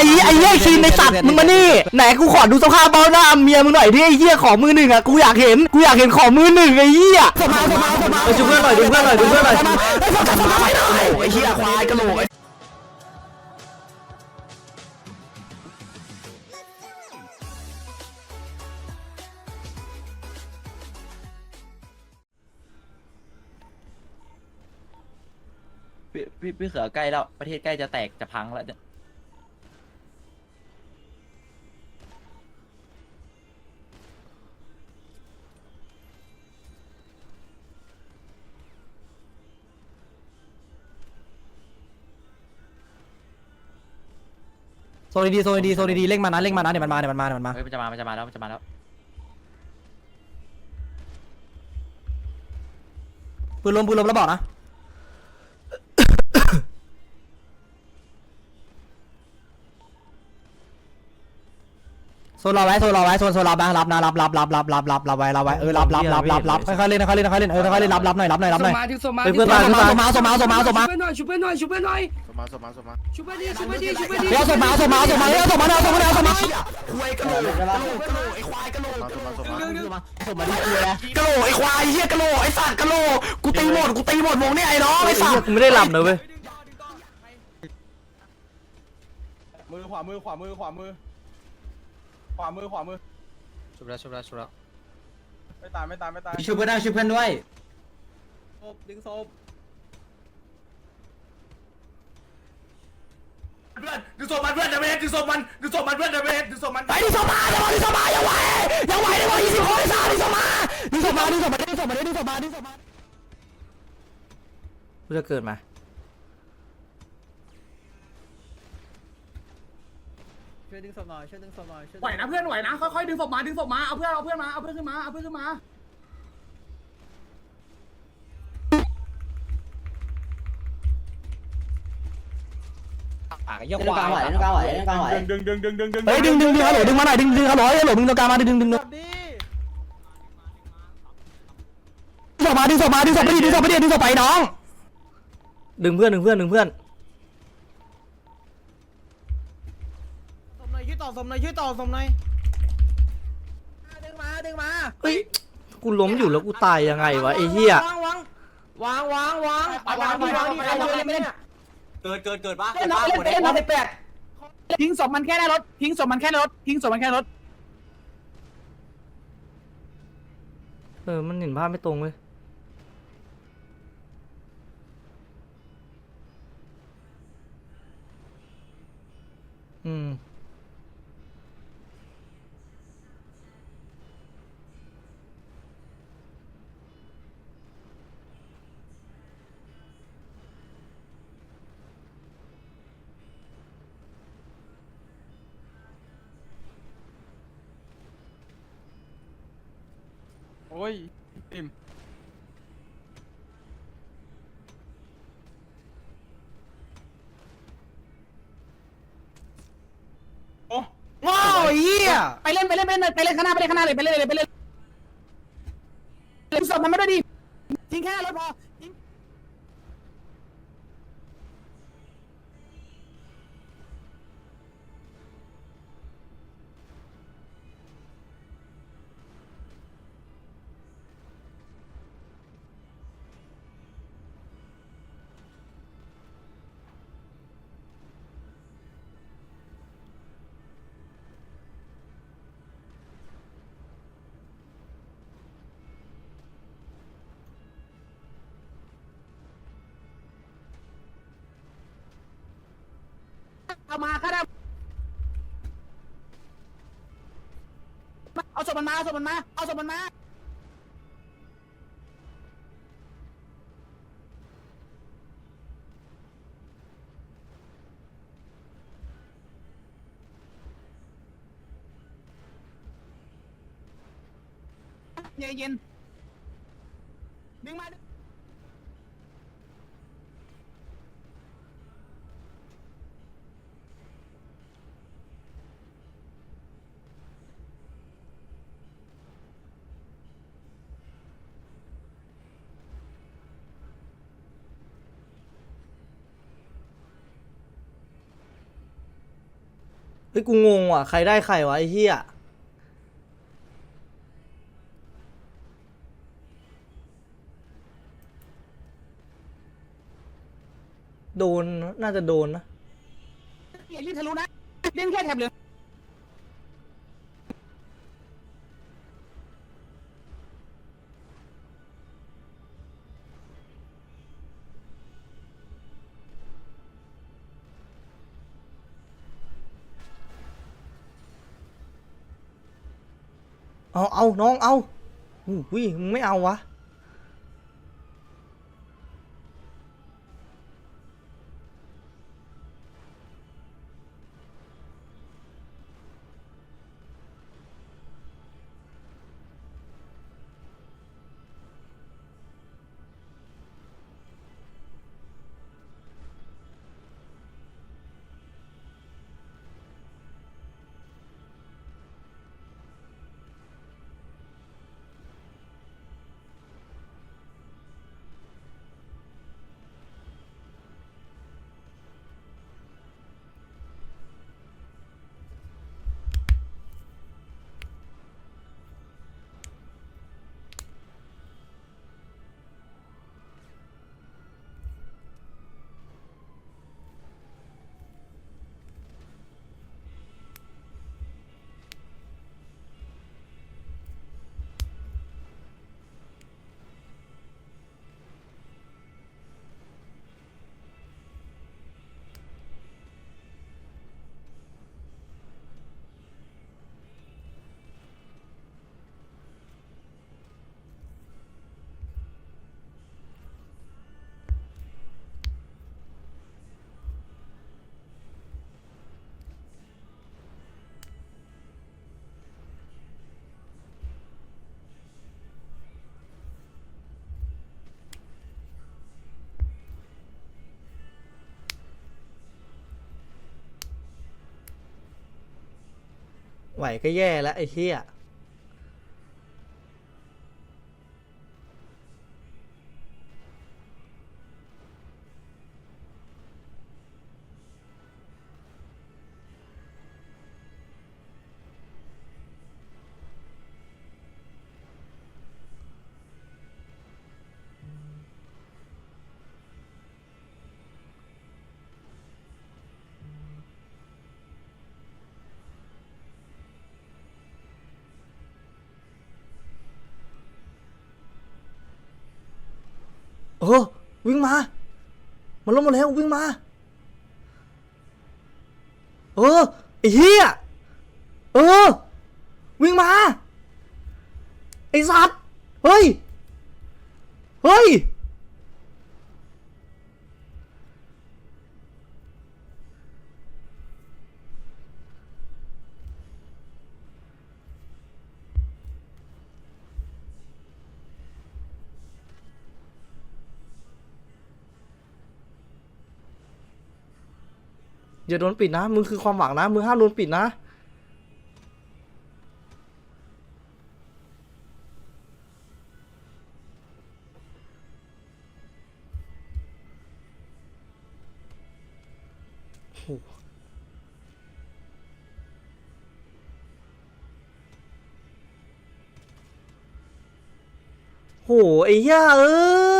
ไอ้ไอ้เหี้ยคินในสัตว์มึงมานี่ไหนกูขอดูสภาพเบ้าหน้าเมียมึงหน่อยที่ไอ้เหี้ยของมือหนึ่งอะกูอยากเห็นกูอยากเห็นของมือหนึ่งไอ้เหี้ยสมาสมาสมาดูเพื่อนหน่อยดูเพื่อนหน่อยดูเพื่อนหน่อยไอ้พวกกระสมาไม่ได้ไอ้เหี้ยควายกระโหลกพี่พี่พี่เขือใกล้แล้วประเทศใกล้จะแตกจะพังแล้ว โซนดีโซนดีโซนดีเร่งมานะเร่งมานะเดี๋ยวมันมาเดี๋ยวมันมาเดี๋ยวมันมา เฮ้ยมันจะมา มันจะมาแล้ว มันจะมาแล้ว ปืนลมปืนลมแล้วบอกนะ โซนรอไว้โซนรอไว้โซนโซนรับนะรับนะรับรับรับรับรับรับรับไว้รับไว้เออรับรับรับรับรับค่อยๆเล่นค่อยๆเล่นค่อยๆเล่นเออค่อยๆเล่นรับรับหน่อยรับหน่อยรับหน่อยมาถึงสมาเฮ้ยเพื่อนมาเพื่อนมาสมาสมาสมาสมาชุบเพื่อนหน่อยชุบเพื่อนหน่อยชุบเพื่อนหน่อยสมาสมาสมาชุบเพื่อนดิชุบเพื่อนดิชุบเพื่อนดิเดี๋ยวสมาสมาสมาเดี๋ยวสมาเดี๋ยวสมาเดี๋ยวสมาสมาสมาสมาสมาดิกูเลยกะโหลไอ้ควายเหี้ยกะโหลไอ้สัตว์กะโหลกูตีหมดกูตีหมดวงเนี่ยไอ้น้องไอ้สัตว์กูไม่ได้หลับนะเว้ยมือขวามือขวามือขวามือ ขวามือขวามือชุบแล้วชุบแล้วชุบแล้วไม่ตายไม่ตายไม่ตายชุบเพื่อนได้ชุบเพื่อนด้วยดึงศพเพื่อนดึงศพมันเพื่อนเดเมจดึงศพมันดึงศพมันเพื่อนเดเมจดึงศพมันไปดิสมาอย่ามาดิสมาอย่าไหวอย่าไหวได้ไหวยี่สิบคนไอ้สัตว์ดิสมาดิสมาดิสมาดิสมาดิสมาดิสมากูจะเกิดมา ช่วยดึงศพหน่อยช่วยดึงศพหน่อยช่วยไหวนะเพื่อนไหวนะค่อยๆดึงศพมาดึงศพมาเอาเพื่อนเอาเพื่อนมาเอาเพื่อนขึ้นมาเอาเพื่อนขึ้นมาปากไอ้เหี้ยควายดึงดึงดึงดึงดึงเฮ้ยดึงดึงดึงฮัลโหลดึงมาหน่อยดึงดึงฮัลโหลฮัลโหลมึงตรงกลางมาดึงดึงดึงดึงศพมาดึงศพมาดึงศพไปดิดึงศพไปดิดึงศพไปน้องดึงเพื่อนดึงเพื่อนดึงเพื่อน ศพหน่ อยช่วยต่อศพหน่อยช่วยต่อศพหน่อยดึงมาดึงมาเฮ้ยกูล้มอยู่แล้วกูตายยังไงวะไอ้เหี้ย วางวางวางวางวางวางวางดีใครเล่นไม่เล่นเกิดเกิดเกิดปะเล่นน้องเล่นเล่นน้องสิบแปดทิ้งศพมันแค่ในรถทิ้งศพมันแค่ในรถทิ้งศพมันแค่ในรถเออ มันเห็นภาพไม่ตรงเลยอืม อ้ยติมโง่เหี้ยไปเล่นไปเล่นไปเล่นไปเล่นข้างหน้าไปเล่นข้างหน้าเลยไปเล่นเลยไปเล่นทิ้งศพมันไม่ได้ดี เอามาข้าได้เอาศพมันมาเอาศพมันมาเอาศพมันมาเย็นๆดึงมา เฮ้ยกูงงว่ะใครได้ใครวะไอ้เหี้ยโดนน่าจะโดนนะ อย่ารีบทะลุนะเล่นแค่แถบเหลือง เอาเอาน้องเอาอุ้ยมึงไม่เอาวะ ไหวก็แย่แล้วไอ้เหี้ย เออวิ่งมา มันลงมาแล้ววิ่งมา เออไอ้เหี้ยเออ วิ่งมา ไอ้สัตว์ เฮ้ย เฮ้ย อย่าโดนปิดนะมึงคือความหวังนะมึงห้ามโดนปิดนะโหไอ้ย่าเอ้ย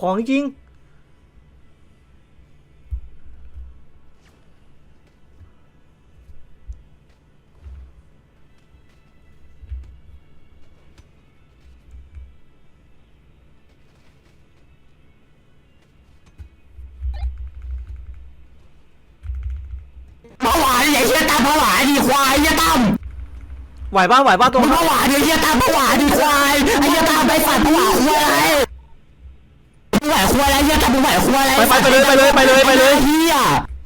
ของจริง เบาหวานไอ้เหี้ยตามเบาหวานดีควายไอ้เหี้ยตามไหวป่ะไหวป่ะตัวมึงเบาหวานไอ้เหี้ยตามเบาหวานดีควายไอ้เหี้ยตามไปฝันเบาหวานควายอะไรมึงไหว ควายอะไรเหี้ยตามมึงไหวควายอะไรไปไปไปเลยไปเลยไปเลยไปเลยเหี้ย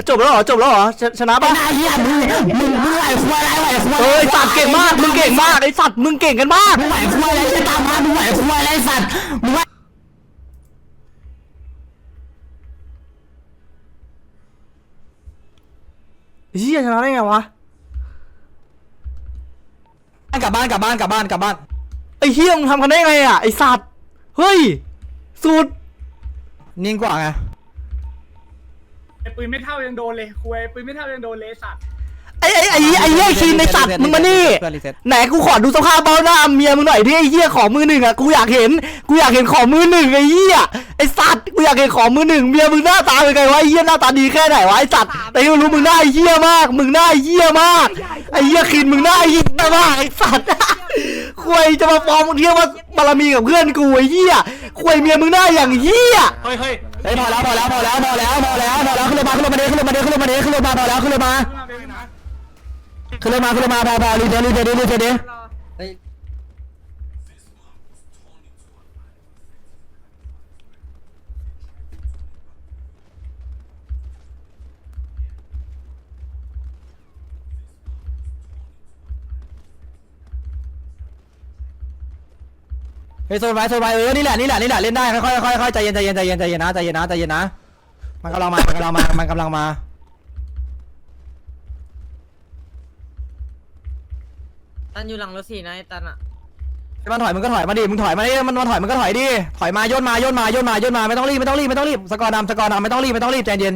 จบแล้วเหรอจบแล้วเหรอชชนะป่ะหน้เหี้ยมึงมึงมึงไหวควายอะไรไหวควายเอ้ยสัตว์เก่งมากมึงเก่งมากไอสัตว์มึงเก่งกันมาก มึงไหวควายอะไรไอ้เหี้ยตามมามึงไหวควายอะไรไอ้สัตว์มึงไหวเฮียชนะได้ไงวะกลับบ้านกลับบ้านกลับบ้านกลับบ้าน ไอ้เฮียมึงทำกันได้ไงอะไอ้สัตว์เฮ้ยสุด นิ่งกว่าไงไอ้ปืนไม่เท่ายังโดนเลยคุยปืนไม่เท่ายังโดนเลยสัตว์ไอ้ไอ้ไอ้ไอ้เหี้ยคินไอ้สัตว์มึงมานี่ เพื่อนรีเซ็ตไหนกูขอดูสภาพเบ้าหน้าเมียมึงหน่อยดิไอ้เหี้ยของมือหนึ่งอะกูอยากเห็นกูอยากเห็นของมือหนึ่งไอ้เหี้ยไอ้สัตว์กูอยากเห็นของมือหนึ่งเมียมึงหน้าตาเป็นไงวะไอ้เหี้ยหน้าตาดีแค่ไหนวะไอ้สัตว์แต่ยังรู้มึงหน้าไอ้เหี้ยมาก มึงหน้าไอ้เหี้ยมากไอ้เหี้ยคินมึงหน้าไอ้เหี้ยมากไอ้สัตว์ ควยจะมาฟ้องมึงเที่ยวว่าบารมีกับเพื่อนกูไอ้เหี้ยควยเมียมึงหน้าอย่างเหี้ยเฮ้ยพอแล้วพอแล้วพอแล้วพอแล้วพอแล้วพอแล้วขึ้นรถมาขึ้นรถมาเด้ขึ้นรถมาเด้ขึ้นรถมาเด้ขึ้นรถมาพอแล้วขึ้นรถมาขึ้นรถมาขึ้นรถมาพอพอรีเซ็ตรีเซ็ตรีเซ็ต เฮ้ยโซนไว้โซนไว้เออนี่แหละนี่แหละนี่แหละเล่นได้ค่อยๆค่อยๆค่อยๆใจเย็นใจเย็นใจเย็นใจเย็นนะใจเย็นนะใจเย็นนะมันกำลังมามันกำลังมามันกำลังมาตันอยู่หลังรถสี่นะไอ้ตันอะมันถอยมึงก็ถอยมาดิมึงถอยมาดิมันมันถอยมึงก็ถอยดิถอยมาโยนมาโยนมาโยนมาโยนมาไม่ต้องรีบไม่ต้องรีบไม่ต้องรีบสกอร์นำสกอร์นำไม่ต้องรีบไม่ต้องรีบใจเย็น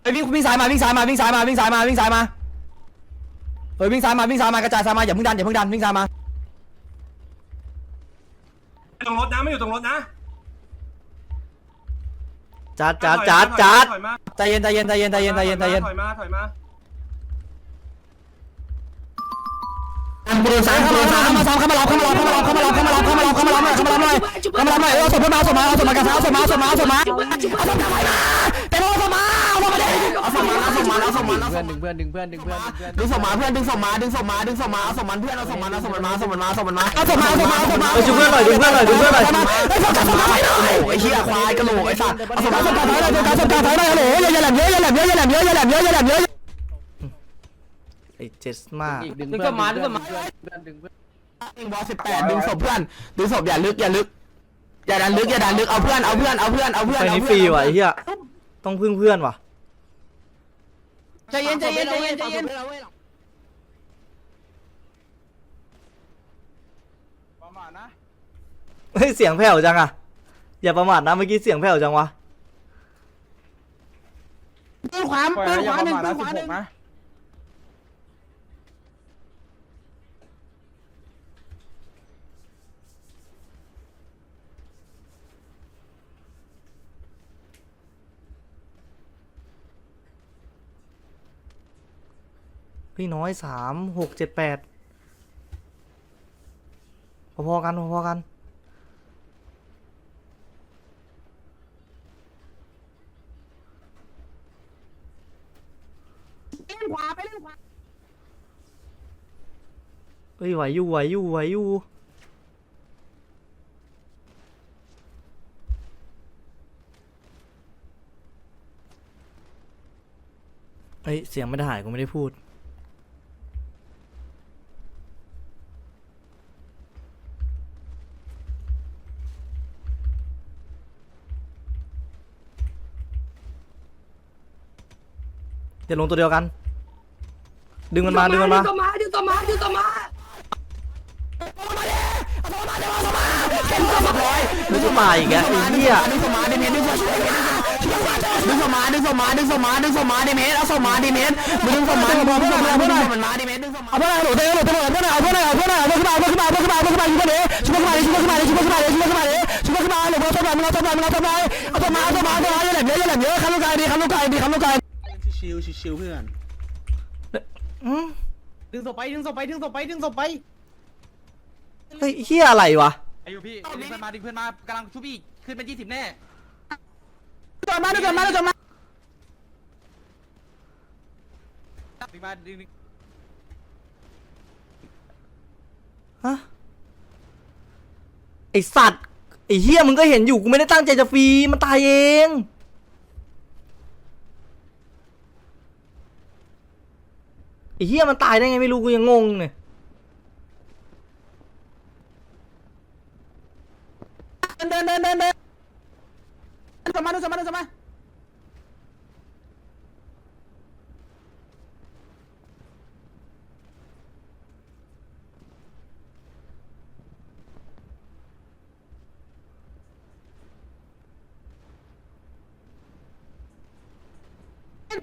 เฮ้ยวิ่งวิ่งสายมาวิ่งสายมาวิ่งสายมาวิ่งสายมาวิ่งสายมาเฮ้ยวิ่งซ้ายมาวิ่งซ้ายมากระจายซ้ายมาอย่าเพิ่งดันอย่าเพิ่งดันวิ่งซ้ายมาตรงรถนะไม่อยู่ตรงรถนะจัดจัดจัดจัดใจเย็นใจเย็นใจเย็นใจเย็นใจเย็นใจเย็นถอยมาถอยมาอันารูซานารูซานมาซ้อมาเข้ามารับเข้ามารับเข้ามารับเข้ามารับเข้ามารับเข้ามารับเข้ามารับหน่อยเข้ามารับหน่อยเข้ามารับหน่อยเอาศามาเอาศามาเอาศามากระซ้าเอาศามาเอาศามาเอาศามาเอาศามาาเพมาเอาศพดึงเพื่อนดึงเพื่อนดึงเพื่อนดึงเพื่อนดึงศพมาเพื่อนดึงศพมาดึงศพมาดึงศพมาเอาศพมันเพื่อนเอาศพมันเอาศพมันมาเอาศพมันมาเอาศพมันมาเอาศพมาเอาศพมาเอาศพมาไปช่วยเพื่อนหน่อยดึงเพื่อนหน่อยดึงเพื่อนหน่อยไอ้ศพกระศพมาไปหน่อยไอ้เหี้ยควายกระโหลกไอ้สัตว์เอาศพมาศพกระถอยหน่อยศพกระถอยหน่อยฮัลโหลอย่าอย่าแหลมเยอะอย่าแหลมเยอะอย่าแหลมเยอะอย่าแหลมเยอะอย่าแหลมเยอะไอ้เจสมาดึงเพื่อนดึงเพื่อนดึงเพื่อนดึงบอลสิบแปดดึงศพเพื่อนดึงศพอย่าลึกอย่าลึกอย่าดันลึกอย่าดันลึกเอาเพื่อนเอาเพื่อนเอาเพื่อนเอาเพื่อนเอาเพื่อนฟรีว่ะไอ้เหี้ยต้องพึ่งเพื่อนว่ะ ใจเย็นใจเย็นใจเย็นใจเย็นประมาทนะเฮ้ยเสียงแผ่วจังอะอย่าประมาทนะเมื่อกี้เสียงแผ่วจังวะปืนขวาปล่อยปืนนะอขย่าวาประหนึ่งมาทปืนะนขสิวาบหหนึ่งกนะ พี่น้อยสามหกเจ็ดแปดพอๆกันพอๆกันเล่นขวาไปเล่นขวาเฮ้ยไหวอยู่ไหวอยู่ไหวอยู่เฮ้ยเสียงไม่ได้หายกูไม่ได้พูด อย่าลงตัวเดียวกัน ดึงมันมาดึงมันมา ดึงต่อมาดึงต่อมาดึงต่อมาไม่จะมาอีกแล้วไอ้เหี้ยดึงสมาดิเมตรดึงสมาดึงสมาดึงสมาดึงสมาดิเมตรเอาสมาดิเมตรมึงดึงสมาดึงสมาดึงสมาดึงสมาดิเมตรดึงสมาเอาเพื่อนเอาเพื่อนเอาเพื่อนเอาเพื่อนเอาเพื่อนเอาเพื่อนเอาเพื่อนเอาเพื่อนเอาเพื่อนเอาเพื่อนเอาเพื่อนเอาเพื่อนเอาเพื่อนชุบขึ้นมาดิชุบขึ้นมาดิชุบขึ้นมาดิชุบขึ้นมาดิชุบขึ้นมาหรือว่าต้นไม้มึงเอาต้นไม้มึงเอาต้นไม้เอาต้นไม้เอาต้นไม้เอาต้นไม้อย่าแหลมเยอะอย่าแหลมเยอะคำลูกไก่ดีคำลูกไก่ดีคำลูกไก่ ชิวชิวเพื่อนอืมดึงศพไปดึงศพไปดึงศพไปดึงศพไปเฮ้ยเหี้ยอะไรวะไอ้ยูพี่ดึงเพื่อนมาดึงเพื่อนมากำลังชุบอีกขึ้นเป็นยี่สิบแน่ต้นไม้ต้นไม้ต้นไม้ดึงมาดึงฮะไอสัตว์ไอเฮียมึงก็เห็นอยู่กูไม่ได้ตั้งใจจะฟรีมันตายเอง ไอ้เหี้ยมันตายได้ไงไม่รู้กูยังงงเนี่ยเดินเดินเดินเดินเดินสมาดึงสมาดึงสมา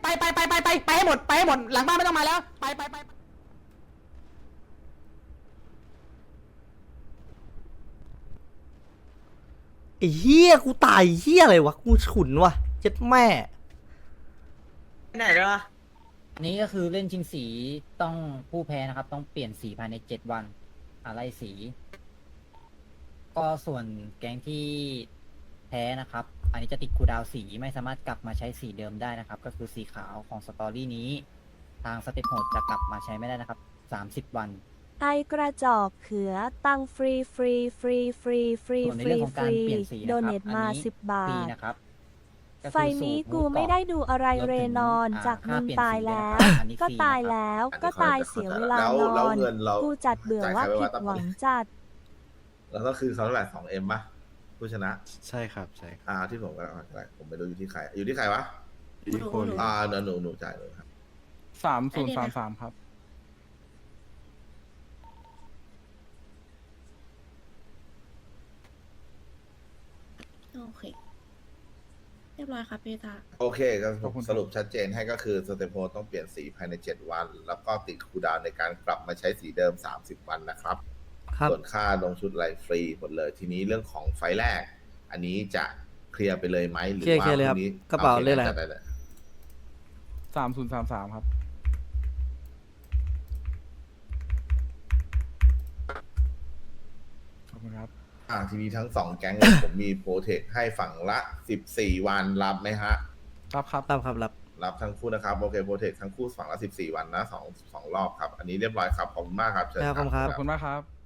ไปไปไปไปไปไปให้หมดไปให้หมดหลังบ้านไม่ต้องมาแล้ว ไปไปไปไอ้เหี้ยกูตายเหี้ยอะไรวะกูฉุนวะเจ็ดแม่ ไหนด้วยวะนี่ก็คือเล่นชิงสีต้องผู้แพ้นะครับ ต้องเปลี่ยนสีภายในเจ็ดวัน อะไรสี ก็ส่วนแก๊งที่ แพ้นะครับ อันนี้จะติดคูลดาวน์สีไม่สามารถกลับมาใช้สีเดิมได้นะครับ ก็คือสีขาวของสตอรี่นี้ ทางสเต็ปโหดจะกลับมาใช้ไม่ได้นะครับสามสิบวัน ไอกระจอกเขือตังฟรีฟรีฟรีฟรีฟรีส่วนในฟรีเรื่องของฟการรีเปลี่ยนสีโดนะคเนรับทอันมานี้ สิบบาฟรีท นะครับก็คือไฟนี้สูตรกูหเาะไม่ได้ดูอะไรรวมถึงเรนอนอ่าจากค่ามึงเปลี่ยนตายสีแล้นะวครับอันนี้ก็ฟรีตายนะครับแล้วก็ตายเสียเวลานอนเงินเรา กูจัดเบื่อว่าผิดหวังจัด เราต้องคือเขาเท่าไหร่สองเอ็มป่ะ ผู้ชนะ ใช่ครับใช่อ่าที่ผมก็เอาอะไรผมไม่รู้อยู่ที่ใครอยู่ที่ใครวะอีโคนอ่าหนูหนูหนูจ่ายเลยครับสามศูนย์สามสามครับ โอเค เรียบร้อยครับพี่ตา โอเคก็ขอบคุณครับ สรุปชัดเจนให้ก็คือสเตปโฮต้องเปลี่ยนสีภายใน 7 วัน แล้วก็ติดคูลดาวน์ในการกลับมาใช้สีเดิม 30 วันนะครับครับ ส่วนค่าลงชุดไลฟ์ฟรีหมดเลย ทีนี้เรื่องของไฟล์แรก อันนี้จะเคลียร์ไปเลยไหมหรือเคลียร์ว่าเคลียร์เลยพครับรุ่งนี้กระเป๋าโอคเลขอะไรจัดด้เลยสามศูนย์สามสามครับ ขอบคุณครับ อ่าทีนี้ทั้งสองแก๊งเนี่ยผมมีโปรเทคให้ฝั่งละ14วันรับไหมฮะ รับครับ รับครับรับ รับทั้งคู่นะครับโอเคโปรเทคทั้งคู่ฝั่งละ14วันนะสองสองรอบครับ อันนี้เรียบร้อยครับขอบคุณมากครับเชิญครับขอบคุณครับขอบคุณมากครับ